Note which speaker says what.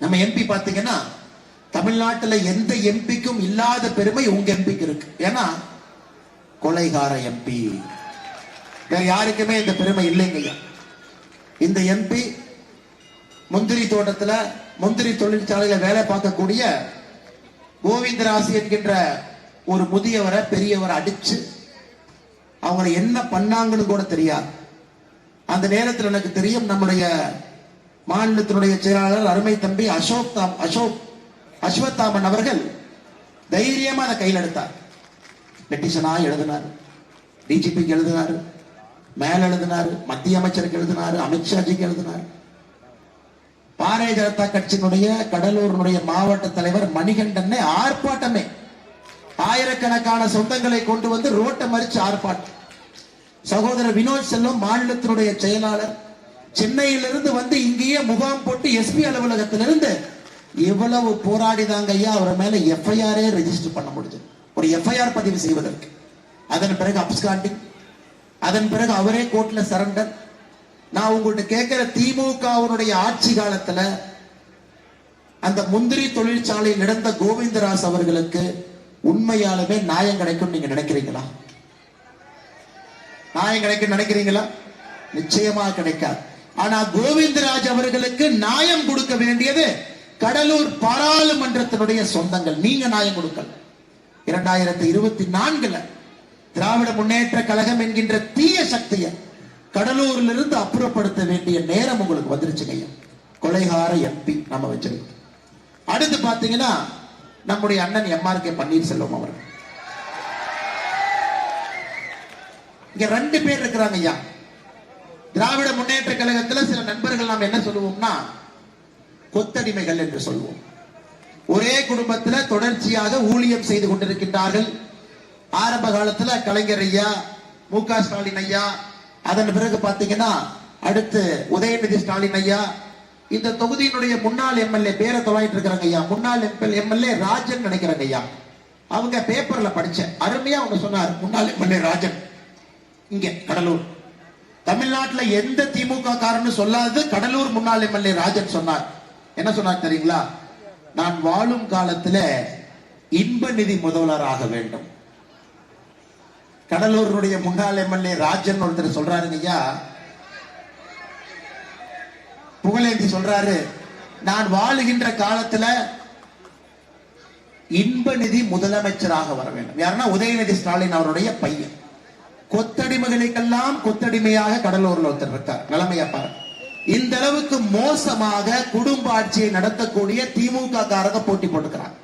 Speaker 1: நம்ம எம்பி பாத்தீங்கன்னா தமிழ்நாட்டுல எந்த எம்பிக்கும் இல்லாத பெருமை உங்க எம்பிக்கு இருக்கு. ஏன்னா கொலைகார எம்பி வேற யாருக்குமே இந்த பெருமை இல்லைங்கய்யா இந்த எம்பி முந்திரி தோட்டத்துல முந்திரி தொழிற்சாலையில வேலை பார்க்கக்கூடிய கோவிந்தராசி என்கின்ற ஒரு முதியவரை பெரியவரை அடிச்சு அவங்களை என்ன பண்ணாங்கன்னு கூட தெரியாது. அந்த நேரத்தில் எனக்கு தெரியும் நம்முடைய மாநிலத்தினுடைய செயலாளர் அருமை தம்பி அசோக் தாம் அசோக் அஸ்வத்தாமன் அவர்கள் தைரியமா அதை கையில் எடுத்தார். பெட்டிஷனா எழுதினார். டிஜிபிக்கு எழுதினார். மேல எழுதினார். மத்திய அமைச்சருக்கு எழுதினார். அமித்ஷாஜிக்கு எழுதினார். பாரதிய ஜனதா கட்சியினுடைய கடலூரினுடைய மாவட்ட தலைவர் மணிகண்டனை ஆர்ப்பாட்டமே. ஆயிரக்கணக்கான சொந்தங்களை கொண்டு வந்து ரோட்டை மறிச்சு ஆர்ப்பாட்டம். சகோதரர் வினோத் செல்வம் மாநிலத்தினுடைய செயலாளர் சென்னையிலிருந்து வந்து இங்கேயே முகாம் போட்டு எஸ்பி அலுவலகத்திலிருந்து எவ்வளவு போராடிதாங்க ஐயா அவர் மேல எஃப்ஐஆரே ரெஜிஸ்டர் பண்ண முடிஞ்சது. ஒரு எஃப்ஐஆர் பதிவு செய்வதற்கு. அதன் பிறகு அப்ஸ்காண்டிங் அதன் பிறகு அவரே கோர்ட்ல சரண்டர் நான் உங்கள்கிட்ட கேட்கிற திமுகவுடைய ஆட்சி காலத்துல அந்த முந்திரி தொழிற்சாலையில் நடந்த கோவிந்தராஸ் அவர்களுக்கு உண்மையாலுமே நியாயம் கிடைக்கும் நீங்க நினைக்கிறீங்களா? நியாயம் கிடைக்கும் நினைக்கிறீங்களா? நிச்சயமா கிடைக்காது. ஆனா கோவிந்தராஜ் அவர்களுக்கு நியாயம் கொடுக்க வேண்டியது கடலூர் பாராளுமன்றத்தினுடைய சொந்தங்கள். நீங்க நியாயம் கொடுக்கல. இரண்டாயிரத்தி இருபத்தி நான்குல திராவிட முன்னேற்ற கழகம் என்கின்ற தீய சக்தியை கடலூர்ல இருந்து அப்புறப்படுத்த வேண்டிய நேரம் உங்களுக்கு வந்துருச்சுங்க ஐயா கொலைகார எம்பி நம்ம வச்சிருக்கோம். அடுத்து பாத்தீங்கன்னா நம்முடைய அண்ணன் எம்ஆர் கே பன்னீர்செல்வம் அவர்கள். இங்க ரெண்டு பேர் இருக்கிறாங்க ஐயா. திராவிட முன்னேற்ற கழகத்துல சில நண்பர்கள் நாம் என்ன சொல்லுவோம்னா கொத்தடிமைகள் என்று சொல்லுவோம். ஒரே குடும்பத்துல தொடர்ச்சியாக ஊழியம் செய்து கொண்டிருக்கின்றார்கள். ஆரம்ப காலத்துல கலைஞர் ஐயா மு க ஸ்டாலின் ஐயா அதன் பிறகு பாத்தீங்கன்னா அடுத்து உதயநிதி ஸ்டாலின் ஐயா இந்த தொகுதியினுடைய முன்னாள் எம்எல்ஏ பேரை தொலைட்டு இருக்கிறாங்க ஐயா. முன்னாள் எம்எல்ஏ ராஜன் நினைக்கிறாங்க ஐயா. அவங்க பேப்பர்ல படிச்சேன். அருமையா அவங்க சொன்னார். முன்னாள் எம்எல்ஏ ராஜன். இங்க கடலூர். தமிழ்நாட்டுல எந்த திமுக காரன்னு சொல்லாதது கடலூர் முன்னாள் எம்எல்ஏ ராஜன் சொன்னார். என்ன சொன்னார் தெரியுங்களா? நான் வாழும் காலத்துல இன்ப நிதி முதல்வராக வேண்டும். கடலூருடைய முன்னாள் எம்எல்ஏ ராஜன் ஒருத்தர் சொல்றாருங்க ஐயா. புகழேந்தி சொல்றாரு நான் வாழுகின்ற காலத்துல இன்ப நிதி முதலமைச்சராக வர வேண்டும். யாருன்னா உதயநிதி ஸ்டாலின் அவருடைய பையன். கொத்தடிமைகளுக்கெல்லாம் கொத்தடிமையாக கடலூர்ல ஒருத்தர் இருக்கார். நிலைமையா பாரு இந்த அளவுக்கு மோசமாக குடும்ப ஆட்சியை நடத்தக்கூடிய திமுக காரங்க போட்டி போட்டுக்கிறாங்க.